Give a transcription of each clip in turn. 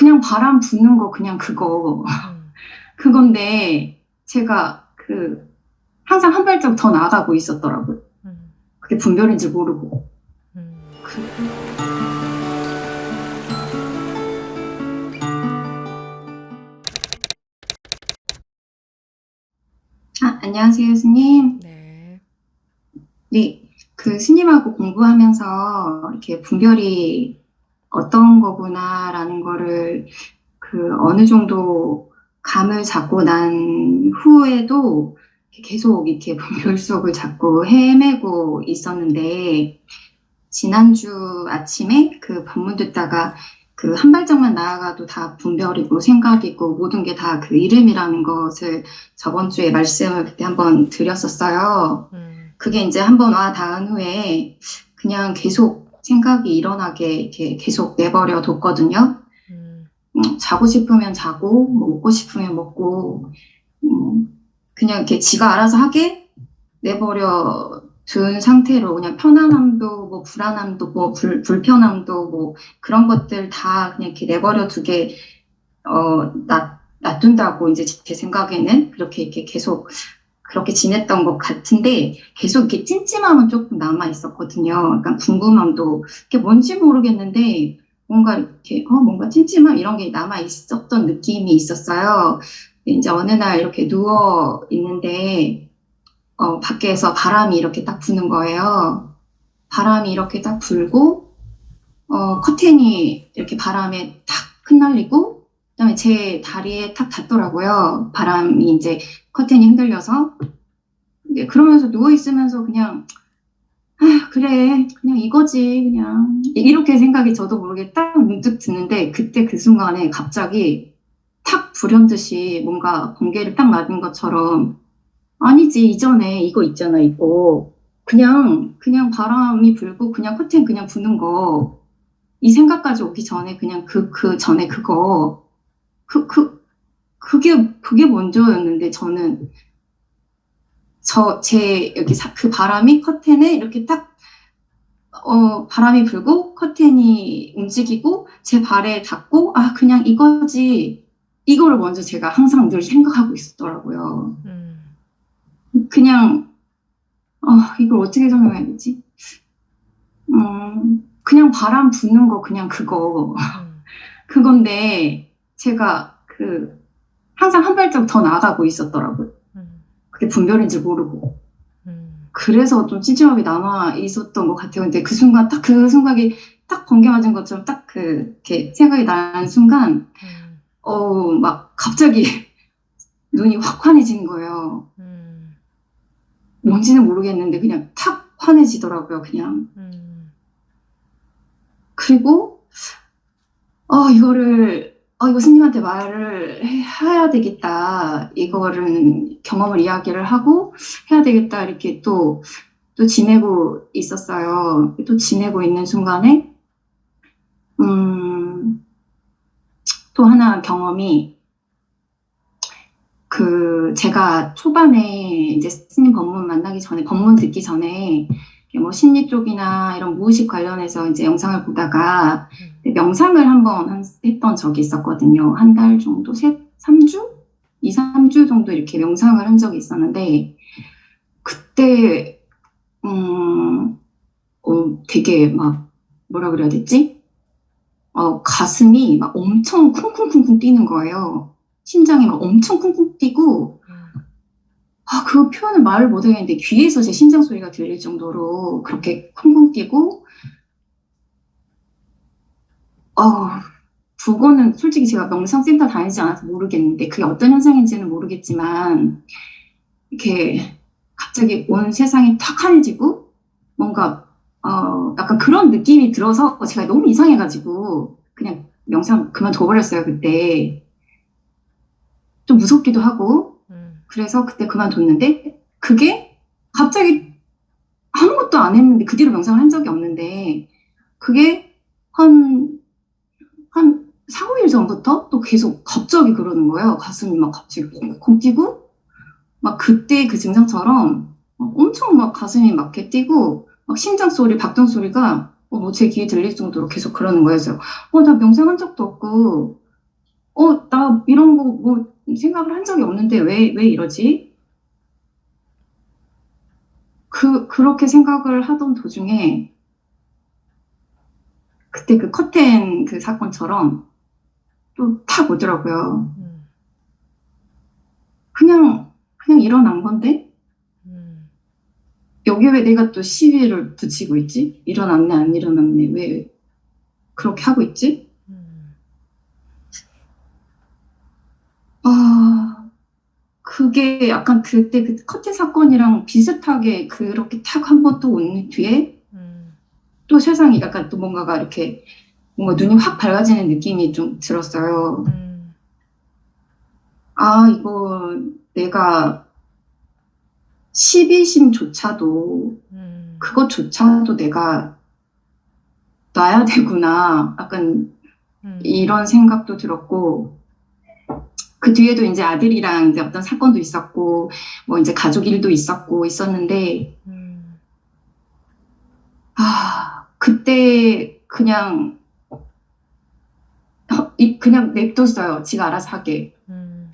그냥 바람 부는 거 그냥 그거 음. 그건데 제가 그 항상 한 발짝 더 나아가고 있었더라고요. 음. 그게 분별인지 모르고. 음. 그, 아, 안녕하세요, 스님. 네. 네, 그 스님하고 공부하면서 이렇게 분별이 어떤 거구나라는 거를 그 어느 정도 감을 잡고 난 후에도 계속 이렇게 분별 속을 자꾸 헤매고 있었는데 지난주 아침에 그 법문 듣다가 그 한 발짝만 나아가도 다 분별이고 생각이고 모든 게 다 그 이름이라는 것을 저번 주에 말씀을 그때 한번 드렸었어요. 음. 그게 이제 한번 와 닿은 후에 그냥 계속 생각이 일어나게 이렇게 계속 내버려 뒀거든요. 음. 음, 자고 싶으면 자고, 뭐 먹고 싶으면 먹고, 음, 그냥 이렇게 지가 알아서 하게 내버려 둔 상태로 그냥 편안함도 뭐 불안함도 뭐 불, 불편함도 뭐 그런 것들 다 그냥 이렇게 내버려 두게 어, 놔, 놔둔다고 이제 제 생각에는 그렇게 이렇게 계속 그렇게 지냈던 것 같은데 계속 이렇게 찜찜함은 조금 남아 있었거든요. 약간 궁금함도 그게 뭔지 모르겠는데 뭔가 이렇게 어 뭔가 찜찜함 이런 게 남아 있었던 느낌이 있었어요. 이제 어느 날 이렇게 누워 있는데 어 밖에서 바람이 이렇게 딱 부는 거예요. 바람이 이렇게 딱 불고 어 커튼이 이렇게 바람에 탁 흩날리고 그다음에 제 다리에 탁 닿더라고요. 바람이 이제 커튼이 흔들려서 이제 그러면서 누워 있으면서 그냥 아 그래 그냥 이거지 그냥. 이렇게 생각이 저도 모르게 딱 문득 드는데 그때 그 순간에 갑자기 탁 불현듯이 뭔가 번개를 딱 맞은 것처럼 아니지 이전에 이거 있잖아 이거. 그냥 그냥 바람이 불고 그냥 커튼 그냥 부는 거. 이 생각까지 오기 전에 그냥 그그 전에 그거. 그그 그 게 그게 먼저였는데 저는 저 제 여기 사- 그 바람이 커튼에 이렇게 딱 어, 바람이 불고 커튼이 움직이고 제 발에 닿고 아 그냥 이거지 이거를 먼저 제가 항상 늘 생각하고 있었더라고요. 음. 그냥 어, 이걸 어떻게 설명해야 되지? 음, 그냥 바람 부는 거 그냥 그거 음. 그건데 제가 그 항상 한 발짝 더 나아가고 있었더라고요. 음. 그게 분별인지 모르고. 음. 그래서 좀 찜찜함이 남아 있었던 것 같아요. 근데 그 순간 딱 그 순간이 딱 번개 맞은 것처럼 딱 그 이렇게 생각이 나는 순간 음. 어막 갑자기 눈이 확 환해진 거예요. 음. 뭔지는 모르겠는데 그냥 탁 환해지더라고요. 그냥 음. 그리고 어 이거를 어 이거 스님한테 말을 해- 해야 되겠다. 이거를 경험을 이야기를 하고 해야 되겠다. 이렇게 또 또 지내고 있었어요. 또 지내고 있는 순간에 음, 또 하나 경험이 그 제가 초반에 이제 스님 법문 만나기 전에 법문 듣기 전에 뭐 심리 쪽이나 이런 무의식 관련해서 이제 영상을 보다가 음. 명상을 한번 한- 했던 적이 있었거든요. 한 달 정도, 세, 3주? 2, 3주 정도 이렇게 명상을 한 적이 있었는데, 그때, 음, 어, 되게 막, 뭐라 그래야 되지? 어, 가슴이 막 엄청 쿵쿵쿵쿵 뛰는 거예요. 심장이 막 엄청 쿵쿵 뛰고, 음. 아, 그 표현을 말을 못 하겠는데, 귀에서 제 심장 소리가 들릴 정도로 그렇게 쿵쿵 뛰고, 어, 그거는 솔직히 제가 명상센터 다니지 않아서 모르겠는데, 그게 어떤 현상인지는 모르겠지만, 이렇게 갑자기 온 세상이 탁 환해지고, 뭔가, 어, 약간 그런 느낌이 들어서 제가 너무 이상해가지고, 그냥 명상 그만둬버렸어요, 그때. 좀 무섭기도 하고, 음. 그래서 그때 그만뒀는데, 그게 갑자기 아무것도 안 했는데, 그 뒤로 명상을 한 적이 없는데, 그게 한, 한 4, 5일 전부터 또 계속 갑자기 그러는 거예요. 가슴이 막 갑자기 콩콩 뛰고, 막 그때 그 증상처럼 막 엄청 막 가슴이 막 이렇게 뛰고, 막 심장 소리, 박동 소리가 어, 뭐제 귀에 들릴 정도로 계속 그러는 거예요. 그래서, 어, 나 명상한 적도 없고, 어, 나 이런 거 뭐 생각을 한 적이 없는데 왜, 왜 이러지? 그, 그렇게 생각을 하던 도중에 그때 그 커튼 그 사건처럼 또 탁 오더라고요. 음, 그냥, 그냥 일어난 건데? 음, 여기 왜 내가 또 시비를 붙이고 있지? 일어났네, 안 일어났네. 왜 그렇게 하고 있지? 음, 아, 그게 약간 그때 그 커튼 사건이랑 비슷하게 그렇게 탁 한 번 또 온 뒤에 음, 또 세상이 약간 또 뭔가가 이렇게 뭔가 눈이 확 밝아지는 느낌이 좀 들었어요. 음, 아, 이거 내가 시비심조차도 음, 그것조차도 내가 놔야 되구나. 약간 음, 이런 생각도 들었고, 그 뒤에도 이제 아들이랑 이제 어떤 사건도 있었고, 뭐 이제 가족 일도 있었고, 있었는데, 음, 아, 그때 그냥, 그냥 냅뒀어요. 지가 알아서 하게. 음,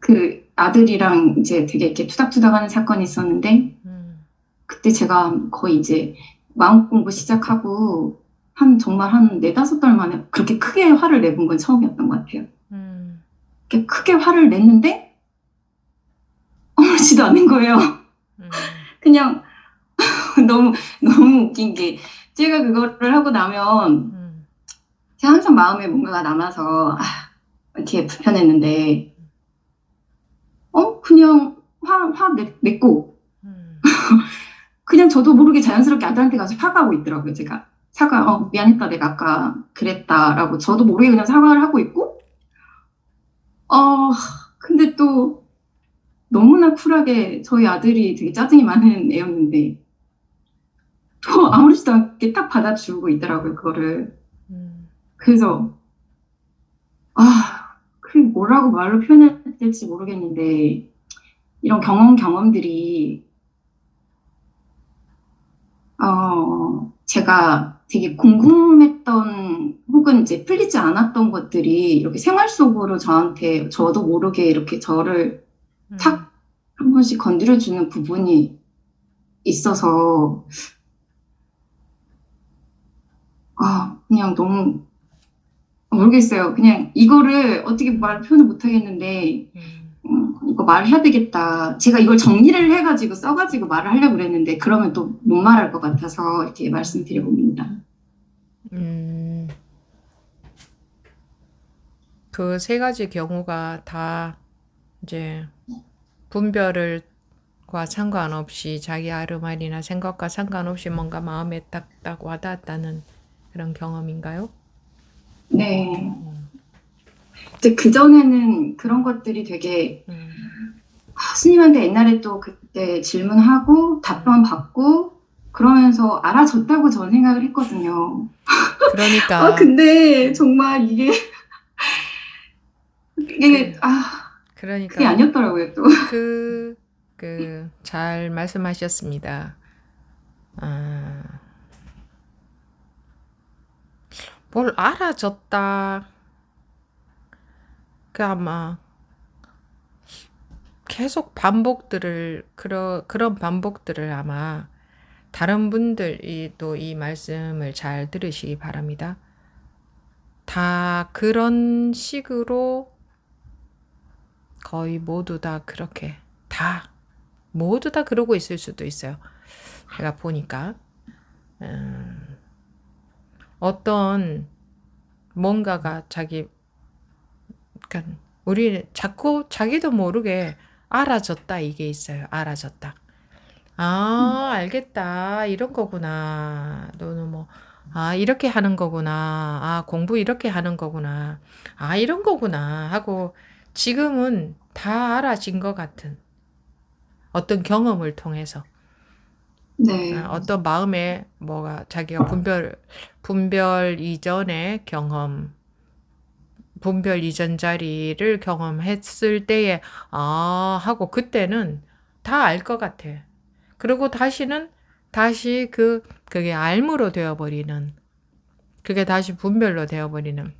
그 아들이랑 이제 되게 이렇게 투닥투닥 하는 사건이 있었는데, 음, 그때 제가 거의 이제 마음 공부 시작하고, 한 정말 한 네다섯 달 만에 그렇게 크게 화를 내본 건 처음이었던 것 같아요. 음, 이렇게 크게 화를 냈는데 아무렇지도 않은 거예요. 음, 그냥 너무 너무 웃긴 게 제가 그거를 하고 나면 음, 제가 항상 마음에 뭔가가 남아서 아, 이렇게 불편했는데 어 그냥 화 화 냈고 음, 그냥 저도 모르게 자연스럽게 아들한테 가서 사과하고 있더라고요. 제가 사과 어 미안했다 내가 아까 그랬다라고 저도 모르게 그냥 사과를 하고 있고 어 근데 또 너무나 쿨하게 저희 아들이 되게 짜증이 많은 애였는데 또 아무렇지도 않게 딱 받아주고 있더라고요 그거를. 음, 그래서 아 그게 뭐라고 말로 표현해야 될지 모르겠는데 이런 경험 경험들이 어 제가 되게 궁금했던 혹은 이제 풀리지 않았던 것들이 이렇게 생활 속으로 저한테 저도 모르게 이렇게 저를 음, 탁한 번씩 건드려주는 부분이 있어서, 아, 그냥 너무, 모르겠어요. 그냥 이거를 어떻게 말 표현을 못 하겠는데, 음, 음, 이거 말을 해야 되겠다. 제가 이걸 정리를 해가지고 써가지고 말을 하려고 그랬는데, 그러면 또 못 말할 것 같아서 이렇게 말씀드려봅니다. 음. 그 세 가지 경우가 다 이제 분별을 과 상관없이 자기 아르말이나 생각과 상관없이 뭔가 마음에 딱딱 와닿았다는 그런 경험인가요? 네. 음, 이제 그 전에는 그런 것들이 되게 음, 아, 스님한테 옛날에 또 그때 질문하고 답변 받고 그러면서 알아줬다고 저는 생각을 했거든요. 그러니까 아, 근데 정말 이게 이게 그- 아, 그게 그러니까 아니었더라고요, 또. 그, 그, 잘 말씀하셨습니다. 아, 뭘 알아줬다. 그 아마 계속 반복들을, 그런, 그런 반복들을 아마 다른 분들이 또 이 말씀을 잘 들으시기 바랍니다. 다 그런 식으로 거의 모두 다 그렇게 다 모두 다 그러고 있을 수도 있어요. 제가 보니까 음, 어떤 뭔가가 자기 그러니까 우리 자꾸 자기도 모르게 알아졌다 이게 있어요. 알아졌다. 아, 알겠다. 이런 거구나. 너는 뭐, 아, 이렇게 하는 거구나. 아, 공부 이렇게 하는 거구나. 아, 이런 거구나. 하고 지금은 다 알아진 것 같은 어떤 경험을 통해서 네. 아, 어떤 마음에 뭐가 자기가 분별 분별 이전의 경험 분별 이전 자리를 경험했을 때에 아 하고 그때는 다 알 것 같아. 그리고 다시는 다시 그 그게 알무로 되어버리는 그게 다시 분별로 되어버리는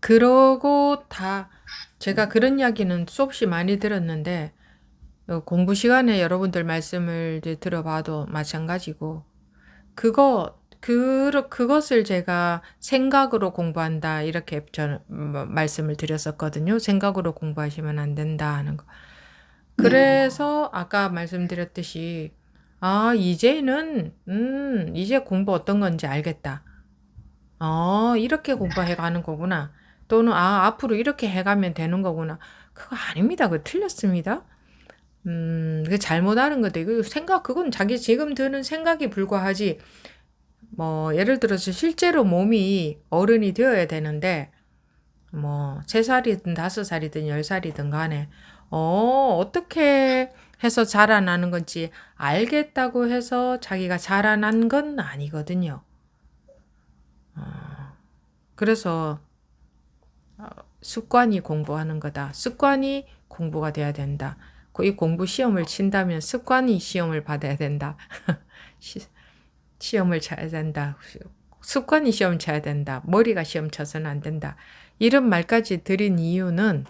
그러고 다 제가 그런 이야기는 수없이 많이 들었는데 어, 공부 시간에 여러분들 말씀을 들어봐도 마찬가지고 그거 그 그것을 제가 생각으로 공부한다 이렇게 저는 뭐 말씀을 드렸었거든요. 생각으로 공부하시면 안 된다 하는 거. 그래서 아까 말씀드렸듯이 아 이제는 음 이제 공부 어떤 건지 알겠다. 어 이렇게 공부해 가는 거구나. 또는 아 앞으로 이렇게 해 가면 되는 거구나. 그거 아닙니다. 그거 틀렸습니다. 음, 그 잘못 아는 것도 이거 생각 그건 자기 지금 드는 생각이 불과하지. 뭐 예를 들어서 실제로 몸이 어른이 되어야 되는데 뭐 세 살이든 다섯 살이든 열 살이든 간에 어 어떻게 해서 자라나는 건지 알겠다고 해서 자기가 자라난 건 아니거든요. 어, 그래서 어, 습관이 공부하는 거다. 습관이 공부가 돼야 된다. 그이 공부 시험을 친다면 습관이 시험을 받아야 된다. 시, 시험을 쳐야 된다. 습관이 시험 쳐야 된다. 머리가 시험 쳐서는 안 된다. 이런 말까지 드린 이유는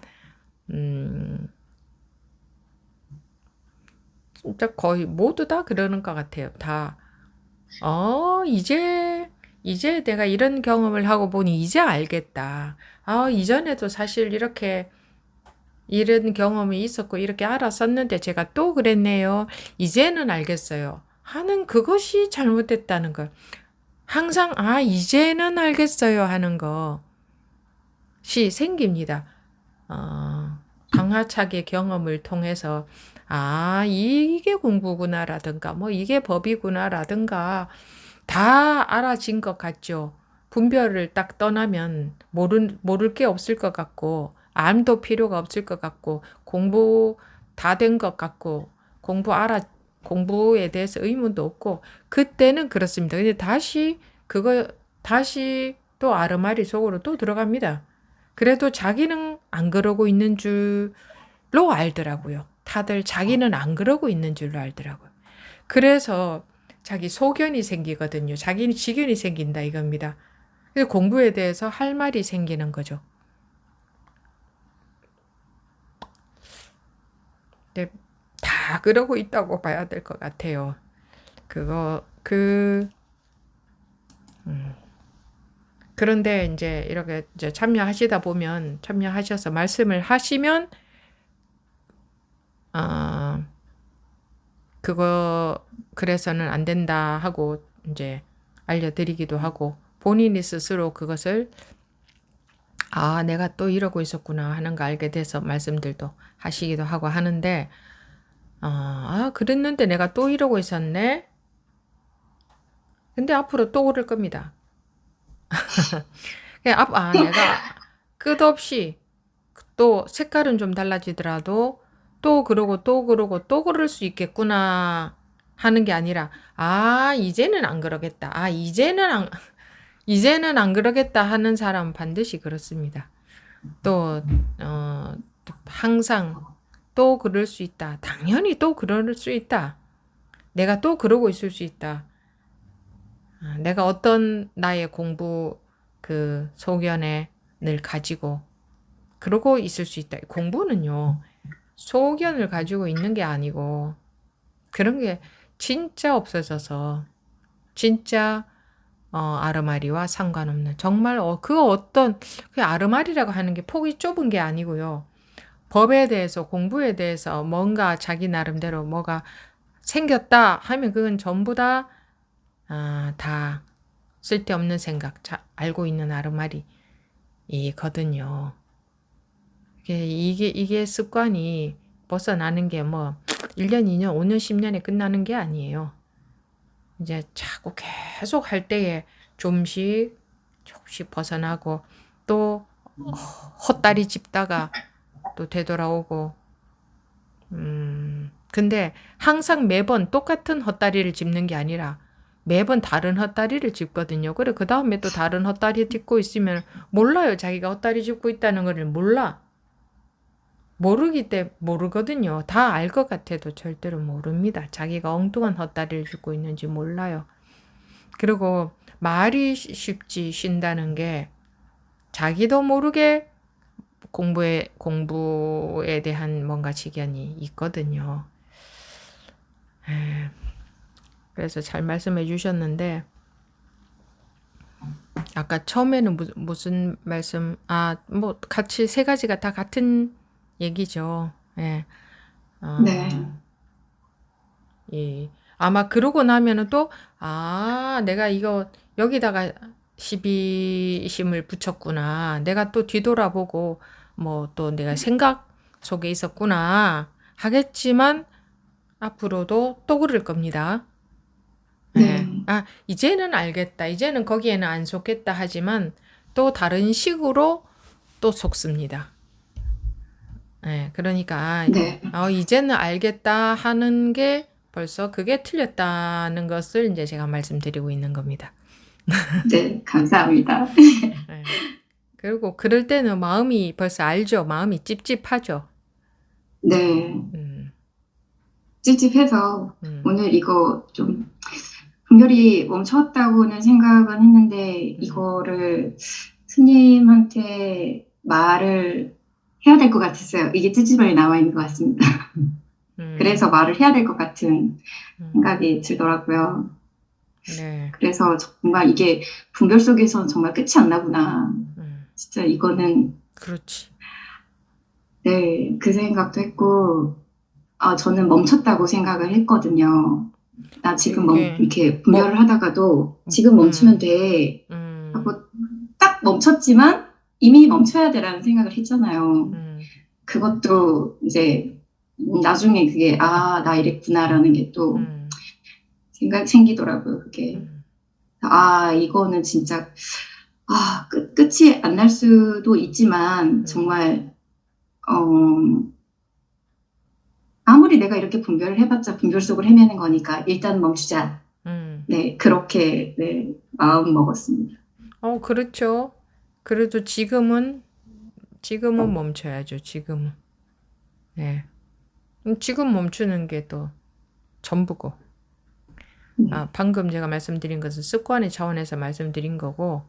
음, 진짜 거의 모두 다 그러는 것 같아요. 다 어, 이제 이제 내가 이런 경험을 하고 보니 이제 알겠다. 아, 이전에도 사실 이렇게 이런 경험이 있었고 이렇게 알았었는데 제가 또 그랬네요. 이제는 알겠어요. 하는 그것이 잘못됐다는 걸. 항상 아, 이제는 알겠어요 하는 것이 생깁니다. 어, 강하차게 경험을 통해서 아, 이게 공부구나라든가 뭐 이게 법이구나라든가 다 알아진 것 같죠. 분별을 딱 떠나면 모를, 모를 게 없을 것 같고, 암도 필요가 없을 것 같고, 공부 다 된 것 같고, 공부 알아, 공부에 대해서 의문도 없고, 그때는 그렇습니다. 근데 다시, 그거, 다시 또 아르마리 속으로 또 들어갑니다. 그래도 자기는 안 그러고 있는 줄로 알더라고요. 다들 자기는 안 그러고 있는 줄로 알더라고요. 그래서 자기 소견이 생기거든요. 자기 지견이 생긴다 이겁니다. 그래서 공부에 대해서 할 말이 생기는 거죠. 근데 다 그러고 있다고 봐야 될 것 같아요. 그거 그 음. 그런데 이제 이렇게 이제 참여하시다 보면 참여하셔서 말씀을 하시면 어, 그거 그래서는 안 된다 하고 이제 알려드리기도 하고 본인이 스스로 그것을 아, 내가 또 이러고 있었구나 하는 거 알게 돼서 말씀들도 하시기도 하고 하는데, 어, 아, 그랬는데 내가 또 이러고 있었네? 근데 앞으로 또 그럴 겁니다. 앞, 아, 내가 끝없이 또 색깔은 좀 달라지더라도 또 그러고 또 그러고 또 그럴 수 있겠구나 하는 게 아니라, 아, 이제는 안 그러겠다. 아, 이제는 안, 이제는 안 그러겠다 하는 사람은 반드시 그렇습니다. 또, 어, 또 항상 또 그럴 수 있다. 당연히 또 그럴 수 있다. 내가 또 그러고 있을 수 있다. 아, 내가 어떤 나의 공부 그 소견을 가지고 그러고 있을 수 있다. 공부는요, 소견을 가지고 있는 게 아니고 그런 게 진짜 없어져서 진짜 어, 아르마리와 상관없는 정말 어, 그 어떤 그 아르마리라고 하는 게 폭이 좁은 게 아니고요. 법에 대해서 공부에 대해서 뭔가 자기 나름대로 뭐가 생겼다 하면 그건 전부 다, 아, 다 쓸데없는 생각, 자, 알고 있는 아르마리이거든요. 이게, 이게, 이게 습관이 벗어나는 게 뭐, 1년, 2년, 5년, 10년에 끝나는 게 아니에요. 이제 자꾸 계속 할 때에 좀씩 조금씩 벗어나고 또 헛다리 짚다가 또 되돌아오고 음 근데 항상 매번 똑같은 헛다리를 짚는 게 아니라 매번 다른 헛다리를 짚거든요. 그래 그 다음에 또 다른 헛다리 짚고 있으면 몰라요. 자기가 헛다리 짚고 있다는 거를 몰라. 모르기 때 모르거든요. 다 알 것 같아도 절대로 모릅니다. 자기가 엉뚱한 헛다리를 짚고 있는지 몰라요. 그리고 말이 쉽지 쉰다는 게 자기도 모르게 공부에 공부에 대한 뭔가 지견이 있거든요. 에, 그래서 잘 말씀해 주셨는데 아까 처음에는 무, 무슨 말씀 아 뭐 같이 세 가지가 다 같은 얘기죠. 예. 어, 네. 예. 아마 그러고 나면은 또, 아, 내가 이거 여기다가 시비심을 붙였구나. 내가 또 뒤돌아보고, 뭐 또 내가 생각 속에 있었구나. 하겠지만, 앞으로도 또 그럴 겁니다. 예. 네. 아, 이제는 알겠다. 이제는 거기에는 안 속겠다. 하지만 또 다른 식으로 또 속습니다. 예, 그러니까 네. 어, 이제는 알겠다 하는 게 벌써 그게 틀렸다는 것을 이제 제가 말씀드리고 있는 겁니다. 네. 감사합니다. 예. 그리고 그럴 때는 마음이 벌써 알죠. 마음이 찝찝하죠. 네. 음, 찝찝해서 음, 오늘 이거 좀 분별이 멈췄다고는 생각은 했는데 이거를 스님한테 말을 해야 될 것 같았어요. 이게 찝찝하게 나와 있는 것 같습니다. 음, 그래서 말을 해야 될 것 같은 음, 생각이 들더라고요. 네, 그래서 정말 이게 분별 속에서는 정말 끝이 안 나구나. 음, 진짜 이거는 그렇지. 네, 그 생각도 했고, 아, 저는 멈췄다고 생각을 했거든요. 나 지금 멈, 이렇게 분별을 하다가도 지금 음. 멈추면 돼. 음, 하고 딱 멈췄지만 이미 멈춰야 돼라는 생각을 했잖아요. 음, 그것도 이제 나중에 그게, 아, 나 이랬구나라는 게또 음, 생각 생기더라고요. 그게. 음, 아, 이거는 진짜, 아, 끝, 끝이 안 날 수도 있지만, 정말, 어, 아무리 내가 이렇게 분별을 해봤자 분별 속을 헤매는 거니까, 일단 멈추자. 음. 네, 그렇게, 네, 마음 먹었습니다. 어, 그렇죠. 그래도 지금은, 지금은 멈춰야죠, 지금은. 네. 음, 지금 멈추는 게 또 전부고. 네. 아, 방금 제가 말씀드린 것은 습관의 차원에서 말씀드린 거고,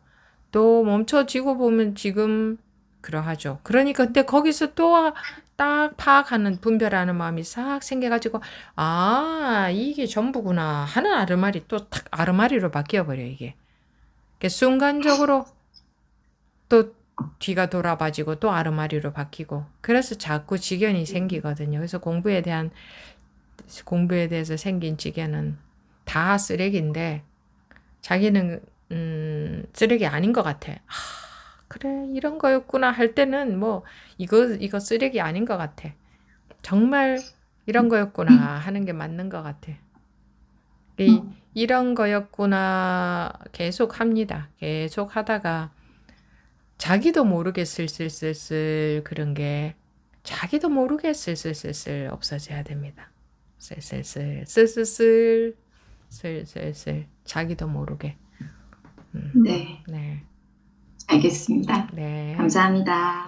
또 멈춰지고 보면 지금 그러하죠. 그러니까 근데 거기서 또 딱 파악하는 분별하는 마음이 싹 생겨가지고, 아, 이게 전부구나 하는 아르마리 또 탁 아르마리로 바뀌어 버려, 이게. 그 순간적으로 또 뒤가 돌아봐지고 또 아르마리로 바뀌고, 그래서 자꾸 지견이 생기거든요. 그래서 공부에 대한, 공부에 대해서 생긴 지견은 다 쓰레기인데 자기는 음, 쓰레기 아닌 것 같아. 아, 그래 이런 거였구나 할 때는 뭐 이거 이거 쓰레기 아닌 것 같아. 정말 이런 거였구나 하는 게 맞는 것 같아. 이, 이런 거였구나 계속 합니다. 계속 하다가 자기도 모르게 슬슬슬슬 그런 게 자기도 모르게 슬슬슬슬 없어져야 됩니다. 슬슬슬 슬슬슬 슬슬슬 자기도 모르게 네, 네 알겠습니다. 네. 감사합니다.